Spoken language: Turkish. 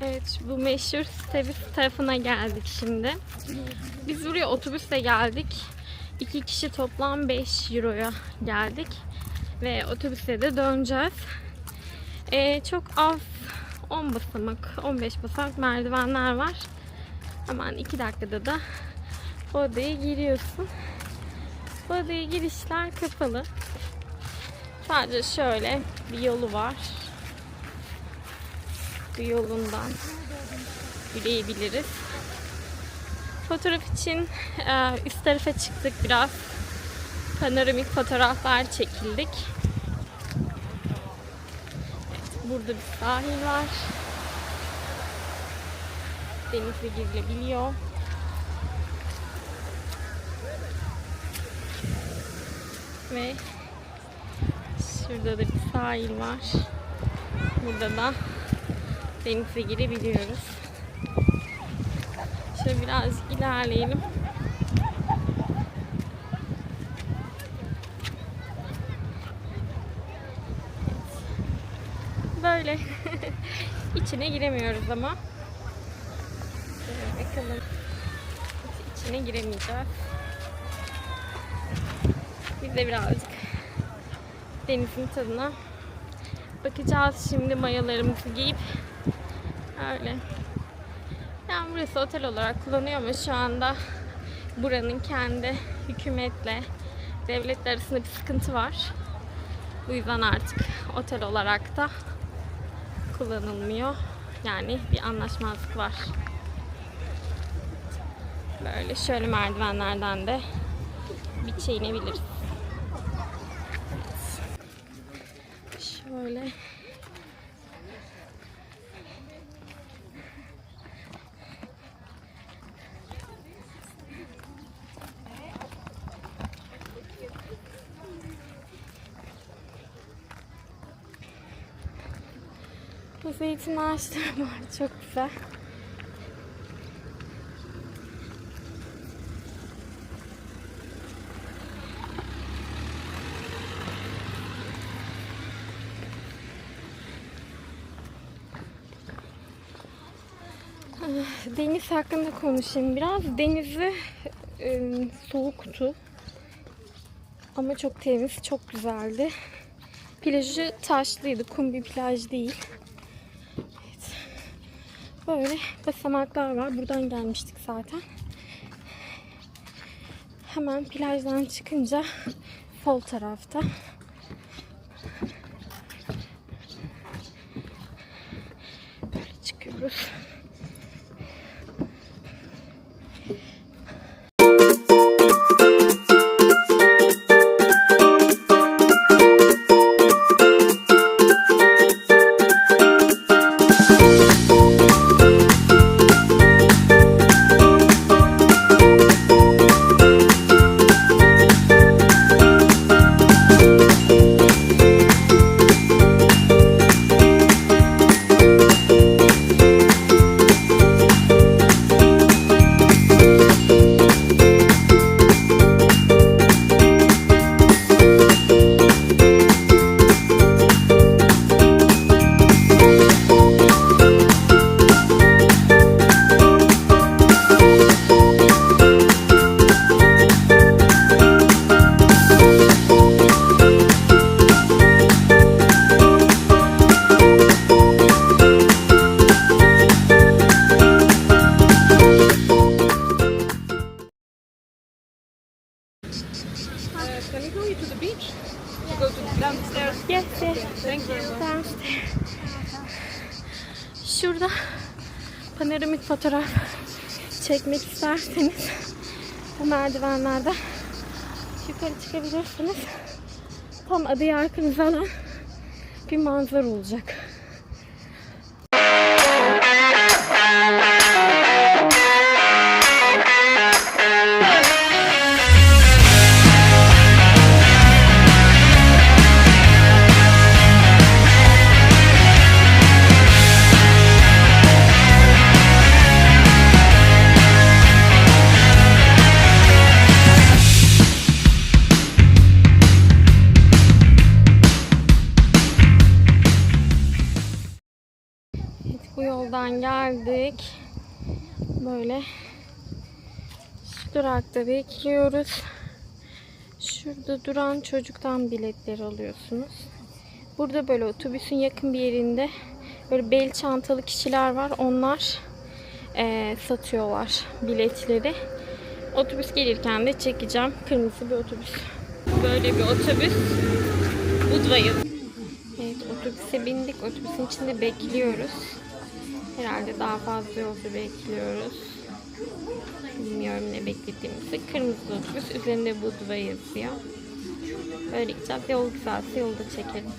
Evet bu meşhur Stevis tarafına geldik şimdi. Biz buraya otobüsle geldik. İki kişi toplam 5 euroya geldik. Ve otobüse de döneceğiz. Ee, çok az 10 basamak, 15 basamak merdivenler var. Hemen 2 dakikada da bu odaya giriyorsun. Bu odaya girişler kapalı. Sadece şöyle bir yolu var. Bu yolundan yürüyebiliriz. Fotoğraf için e, üst tarafa çıktık biraz. Panoramik fotoğraflar çekildik. Evet, burada bir sahil var. Denize girilebiliyor. Ve şurada da bir sahil var. Burada da denize girebiliyoruz. Şöyle birazcık ilerleyelim. Böyle. İçine giremiyoruz ama. Bakalım. İçine giremeyeceğiz. Biz de birazcık denizin tadına bakacağız şimdi mayalarımızı giyip öyle. Yani burası otel olarak kullanıyor ama şu anda buranın kendi hükümetle devletler arasında bir sıkıntı var. Bu yüzden artık otel olarak da kullanılmıyor. Yani bir anlaşmazlık var. Böyle şöyle merdivenlerden de bir inebiliriz. Şöyle Bu zeytin ağaçları var. Çok güzel. Ah, Deniz hakkında konuşayım biraz. Denizi e, soğuktu. Ama çok temiz, çok güzeldi. Plajı taşlıydı, kum bir plaj değil. Böyle basamaklar var. Buradan gelmiştik zaten. Hemen plajdan çıkınca sol tarafta böyle çıkıyoruz. Can we go to the beach? To go to downstairs. Yes, yes. Thank you. Downstairs. Şurada panoramik fotoğraf çekmek isterseniz bu merdivenlerden yukarı çıkabilirsiniz. Tam adayı arkanıza alan bir manzara olacak. Bu yoldan geldik. Böyle şu durakta bekliyoruz. Şurada duran çocuktan biletleri alıyorsunuz. Burada böyle otobüsün yakın bir yerinde böyle bel çantalı kişiler var. Onlar eee, satıyorlar biletleri. Otobüs gelirken de çekeceğim. Kırmızı bir otobüs. Böyle bir otobüs. Budva'yız. Evet otobüse bindik. Otobüsün içinde bekliyoruz. Herhalde daha fazla yolcu bekliyoruz. Bilmiyorum ne beklediğimizi. Kırmızı otobüs. Üzerinde Budva yazıyor. Böyle gideceğiz. Yol güzelse yolda çekelim.